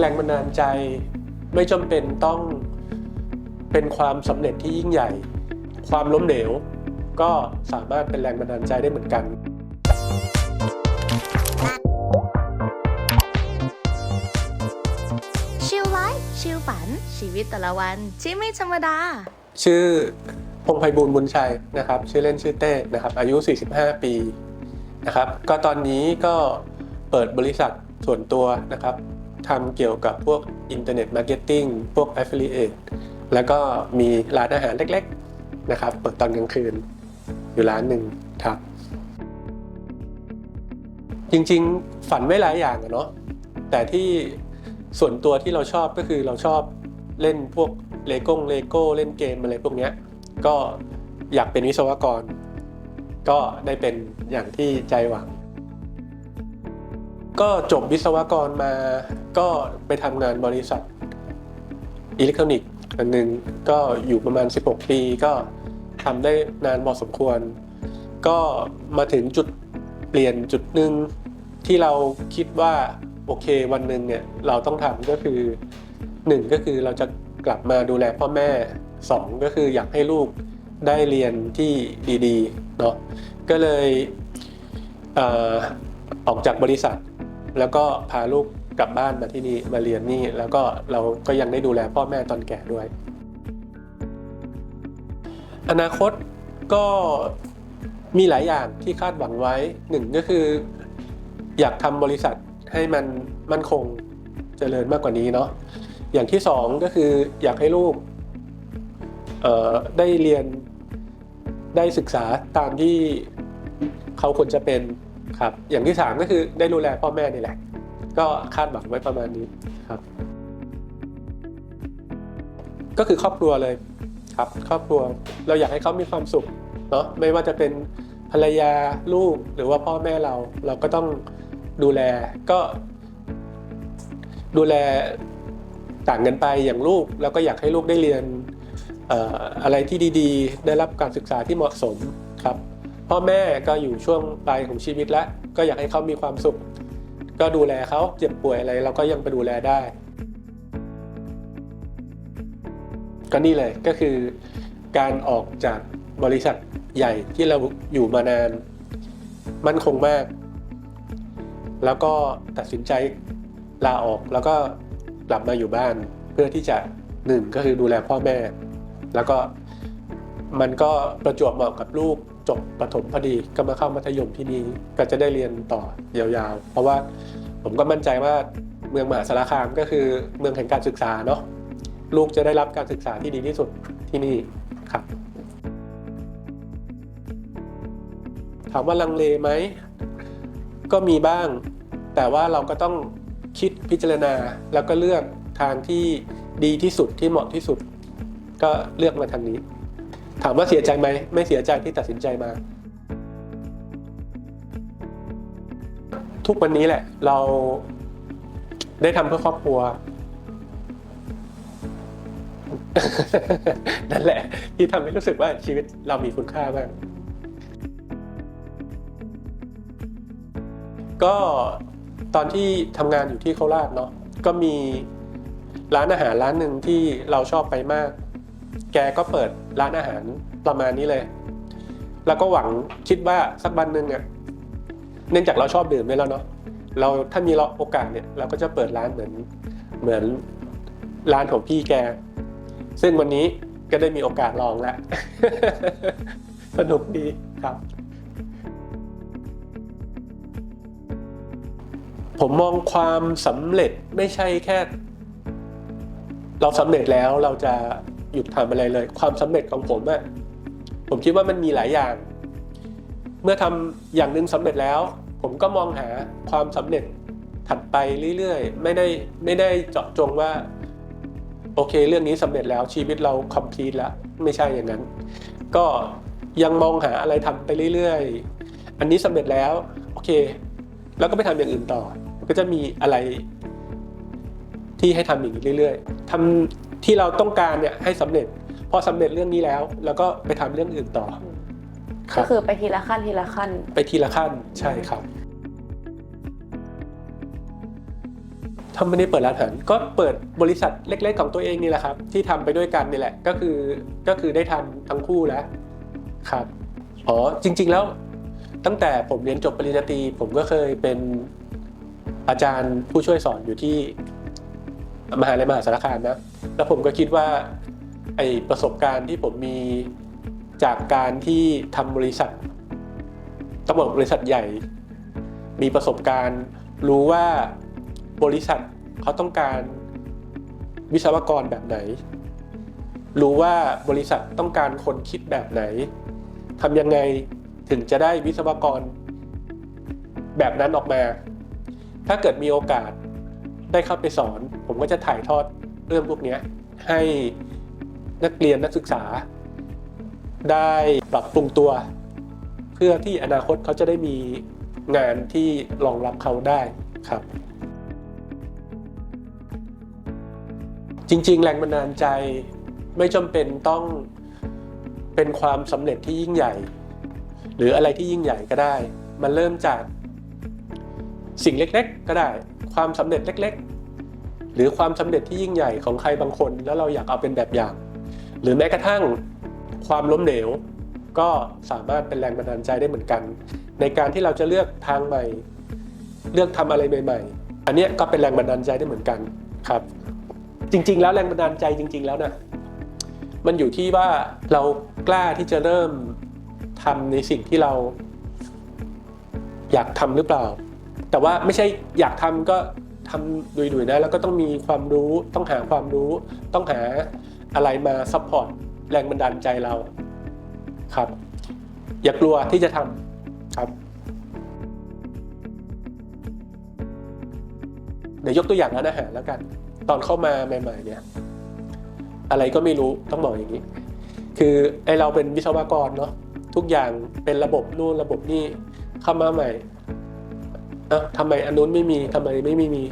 แรงบันดาลใจไม่จำเป็นต้องเป็นความสำเร็จที่ยิ่งใหญ่ ความล้มเหลว ก็สามารถเป็นแรงบันดาลใจได้เหมือนกันชิลไลฟ์ชิลฝัน ชีวิตแต่ละวันที่ไม่ธรรมดา ชื่อพงษ์ไพบูลย์บุญชัยนะครับ ชื่อเล่นชื่อเต้นะครับ อายุ 45 ปีนะครับ ก็ตอนนี้ก็เปิดบริษัทส่วนตัวนะครับ ทำเกี่ยวกับพวกอินเทอร์เน็ตมาร์เก็ตติ้งพวก Affiliate แล้วก็มีร้านอาหารเล็กๆนะครับเปิดตอนกลางคืน อยู่ร้านหนึ่งครับ จริงๆฝันไว้หลายอย่างอะเนาะแต่ที่ส่วนตัวที่เราชอบก็คือเราชอบเล่นพวกเลโก้เลโก้เล่นเกมอะไรพวกเนี้ยก็อยากเป็นวิศวกร ก็ได้เป็นอย่างที่ใจหวัง ก็จบวิศวกรมาก็ไปทำงานบริษัทอิเล็กทรอนิกส์อันหนึ่งก็อยู่ประมาณ 16 ปีก็ทำได้นานพอสมควร ก็มาถึงจุดเปลี่ยนจุดหนึ่งที่เราคิดว่าโอเควันหนึ่งเนี่ยเราต้องทำก็คือหนึ่งก็คือเราจะกลับมาดูแลพ่อแม่สองก็คืออยากให้ลูกได้เรียนที่ดีๆเนาะก็เลยเอ่อออกจากบริษัท แล้วก็พาลูกกลับบ้านมาที่นี่มาเรียนนี่ แล้วก็เราก็ยังได้ดูแลพ่อแม่ตอนแก่ด้วย อนาคตก็มีหลายอย่างที่คาดหวังไว้หนึ่งก็คือ อยากทำบริษัทให้มันมั่นคงเจริญมากกว่านี้เนาะอย่างที่สองก็คืออยากให้ลูกได้เรียนได้ศึกษาตามที่เขาควรจะเป็น ครับอย่างที่สามก็คือได้ดูแลพ่อแม่นี่แหละ ก็คาดหวังไว้ประมาณนี้ครับ ก็คือครอบครัวเลยครับ ครอบครัวเราอยากให้เขามีความสุขเนาะไม่ว่าจะเป็นภรรยาลูกหรือว่าพ่อแม่เราเราก็ต้องดูแลก็ดูแลต่างกันไปอย่างลูกแล้วก็อยากให้ลูกได้เรียนอะไรที่ดี ๆ ได้รับการศึกษาที่เหมาะสม พ่อแม่ก็อยู่ช่วงปลายของชีวิตแล้ว ก็อยากให้เขามีความสุข ก็ดูแลเขาเจ็บป่วยอะไรเราก็ยังไปดูแลได้ ก็นี่เลยก็คือการออกจากบริษัทใหญ่ที่เราอยู่มานาน มั่นคงมาก แล้วก็ตัดสินใจลาออกแล้วก็กลับมาอยู่บ้านเพื่อที่จะหนึ่งก็คือดูแลพ่อแม่ แล้วก็มันก็ประจวบเหมาะกับลูก จบประถมพอดีก็มาเข้ามัธยมที่นี่ก็จะได้เรียนต่อยาวๆ เพราะว่าผมก็มั่นใจว่าเมืองมหาสารคามก็คือเมืองแห่งการศึกษาเนาะลูกจะได้รับการศึกษาที่ดีที่สุดที่นี่ครับถามว่าลังเลไหมก็มีบ้าง แต่ว่าเราก็ต้องคิดพิจารณาแล้วก็เลือกทางที่ดีที่สุดที่เหมาะที่สุด ก็เลือกมาทางนี้ ถามว่าเสียใจไหมไม่เสียใจที่ตัดสินใจมา ทุกวันนี้แหละ เราได้ทำเพื่อครอบครัว นั่นแหละ ที่ทำให้รู้สึกว่าชีวิตเรามีคุณค่ามากก็ตอนที่ทำงานอยู่ที่โคราชเนาะก็มีร้านอาหารร้านหนึ่งที่เราชอบไปมาก แกก็เปิดร้านอาหารประมาณนี้เลย แล้วก็หวังคิดว่าสักวันหนึ่งเนี่ยเนื่องจากเราชอบดื่มด้วยแล้วเนาะเราถ้ามีโอกาสเนี่ยเราก็จะเปิดร้านเหมือนเหมือนร้านของพี่แก ซึ่งวันนี้ก็ได้มีโอกาสลองแล้ว สนุกดีครับ ผมมองความสำเร็จไม่ใช่แค่ เราสำเร็จแล้วเราจะ หยุดทำอะไรเลย ความสำเร็จของผมอะผมคิดว่ามันมีหลายอย่าง เมื่อทำอย่างหนึ่งสำเร็จแล้ว ผมก็มองหาความสำเร็จถัดไปเรื่อยๆ ไม่ได้ไม่ได้เจาะจงว่า โอเค เรื่องนี้สำเร็จแล้วชีวิตเรา complete แล้วไม่ใช่อย่างนั้น ก็ยังมองหาอะไรทำไปเรื่อยๆ อันนี้สำเร็จแล้ว โอเค แล้วก็ไปทำอย่างอื่นต่อ ก็จะมีอะไรที่ให้ทำอย่างนี้เรื่อยๆทำ ที่เราต้องการเนี่ยให้สำเร็จ พอสำเร็จเรื่องนี้แล้ว แล้วก็ไปทำเรื่องอื่นต่อคก็รับคือไปทีละขั้นทีละขั้น ไปทีละขั้นใช่ครับทถ้าไม่ได้เปิดร้านอาหารก็เปิดบริษัทเล็ก ๆ ของตัวเองนี่แหละครับ ที่ทำไปด้วยกันนี่แหละ ก็คือก็คือได้ทำทั้งคู่แล้วครับอ๋อจริง ๆแล้ว ตั้งแต่ผมเรียนจบปริญญาตรีผมก็เคยเป็นอาจารย์ผู้ช่วยสอนอยู่ที่ มหาลัยมหาสารคามนะแล้วผมก็คิดว่าไอประสบการณ์ที่ผมมีจากการที่ทำบริษัทต้องบอกบริษัทใหญ่ มีประสบการณ์รู้ว่าบริษัทเขาต้องการวิศวกรแบบไหน รู้ว่าบริษัทต้องการคนคิดแบบไหนทำยังไงถึงจะได้วิศวกรแบบนั้นออกมา ถ้าเกิดมีโอกาส ได้เข้าไปสอน ผมก็จะถ่ายทอดเรื่องพวกนี้ให้นักเรียนนักศึกษา ได้ปรับปรุงตัว เพื่อที่อนาคตเขาจะได้มีงานที่รองรับเขาได้ครับ จริง ๆ แรงบันดาลใจไม่จำเป็นต้องเป็นความสำเร็จที่ยิ่งใหญ่ หรืออะไรที่ยิ่งใหญ่ก็ได้ มันเริ่มจาก สิ่งเล็กๆ ก็ได้ ความสำเร็จเล็ก ๆ หรือความสำเร็จที่ยิ่งใหญ่ของใครบางคน แล้วเราอยากเอาเป็นแบบอย่าง หรือแม้กระทั่งความล้มเหลว ก็สามารถเป็นแรงบันดาลใจได้เหมือนกัน ในการที่เราจะเลือกทางใหม่ เลือกทำอะไรใหม่ๆ อันนี้ก็เป็นแรงบันดาลใจได้เหมือนกันครับ จริง ๆ แล้วแรงบันดาลใจจริง ๆ แล้วนะมันอยู่ที่ว่าเรากล้าที่จะเริ่มทำในสิ่งที่เราอยากทำหรือเปล่า แต่ว่าไม่ใช่อยากทำก็ทำดุยๆนะแล้วก็ต้องมีความรู้ต้องหาความรู้ ต้องหาอะไรมาซัพพอร์ตแรงบันดาลใจเราครับ อย่ากลัวที่จะทำครับ เดี๋ยวยกตัวอย่างร้านอาหารแล้วกัน ตอนเข้ามาใหม่ๆเนี่ย อะไรก็ไม่รู้ต้องบอกอย่างนี้ คือไอเราเป็นวิศวกรเนาะทุกอย่างเป็นระบบนู่นระบบนี่เข้ามาใหม่ เอ้าทำไมอันนู้นไม่มีทำไมไม่ม่มี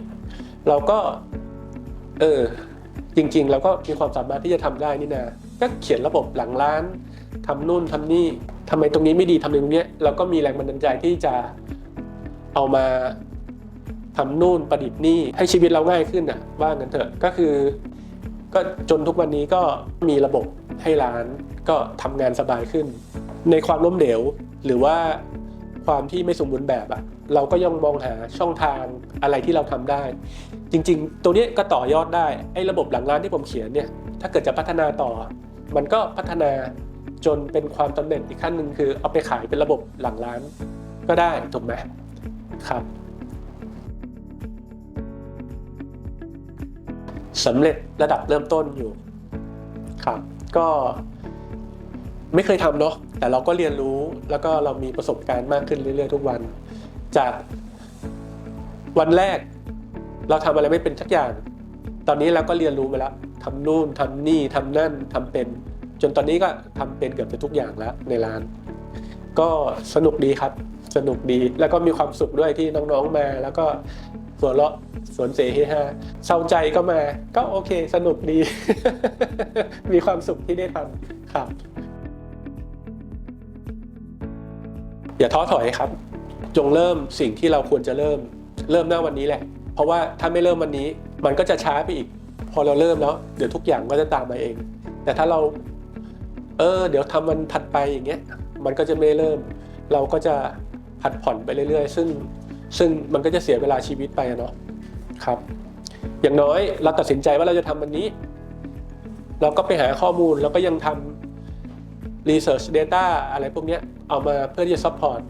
เราก็ เออ จริง ๆ เราก็มีความสามารถที่จะทำได้นี่นะก็เขียนระบบหลังร้านทำนู่นทำนี่ทำไมตรงนี้ไม่ดีทำตรงเนี้ยเราก็มีแรงบันดาลใจที่จะเอามาทำนู่นประดิษฐ์นี่ให้ชีวิตเราง่ายขึ้นอะว่างั้นเถอะก็คือ ก็จนทุกวันนี้ก็มีระบบให้ร้านก็ทำงานสบายขึ้น ในความล้มเหลวหรือว่า ความที่ไม่สมบูรณ์แบบอะเราก็ยังมองหาช่องทางอะไรที่เราทำได้ จริงๆ ตัวนี้ก็ต่อยอดได้ไอ้ระบบหลังร้านที่ผมเขียนเนี่ยถ้าเกิดจะพัฒนาต่อ มันก็พัฒนาจนเป็นความสำเร็จอีกขั้นหนึ่งคือเอาไปขายเป็นระบบหลังร้านก็ได้ถูกไหมครับสำเร็จระดับเริ่มต้นอยู่ครับ ก็ไม่เคยทำเนาะ แต่เราก็เรียนรู้แล้วก็เรามีประสบการณ์มากขึ้นเรื่อยๆทุกวัน จากวันแรก เราทำอะไรไม่เป็นสักอย่าง ตอนนี้เราก็เรียนรู้มาแล้วทำนู่นทำนี่ทำนั่นทำเป็น จนตอนนี้ก็ทำเป็นเกือบจะทุกอย่างแล้วในร้าน ก็สนุกดีครับ สนุกดีแล้วก็มีความสุขด้วยที่น้องๆมา แล้วก็หัวเราะสวนเสเฮฮาเศร้าใจก็มา ก็โอเค สนุกดี มีความสุขที่ได้ทำครับ อย่าท้อถอยครับ จงเริ่มสิ่งที่เราควรจะเริ่ม เริ่มหน้าวันนี้แหละ เพราะว่าถ้าไม่เริ่มวันนี้ มันก็จะช้าไปอีก พอเราเริ่มแล้ว เดี๋ยวทุกอย่างก็จะตามมาเอง แต่ถ้าเรา เออ เดี๋ยวทำมันถัดไปอย่างเงี้ย มันก็จะไม่เริ่ม เราก็จะผัดผ่อนไปเรื่อย ๆ ซึ่งซึ่งมันก็จะเสียเวลาชีวิตไปเนาะครับ อย่างน้อยเราตัดสินใจว่าเราจะทำวันนี้ เราก็ไปหาข้อมูลแล้วก็ยังทำ research data อะไรพวกนี้เอามาเพื่อที่จะ support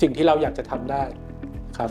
สิ่งที่เราอยากจะทำได้ครับ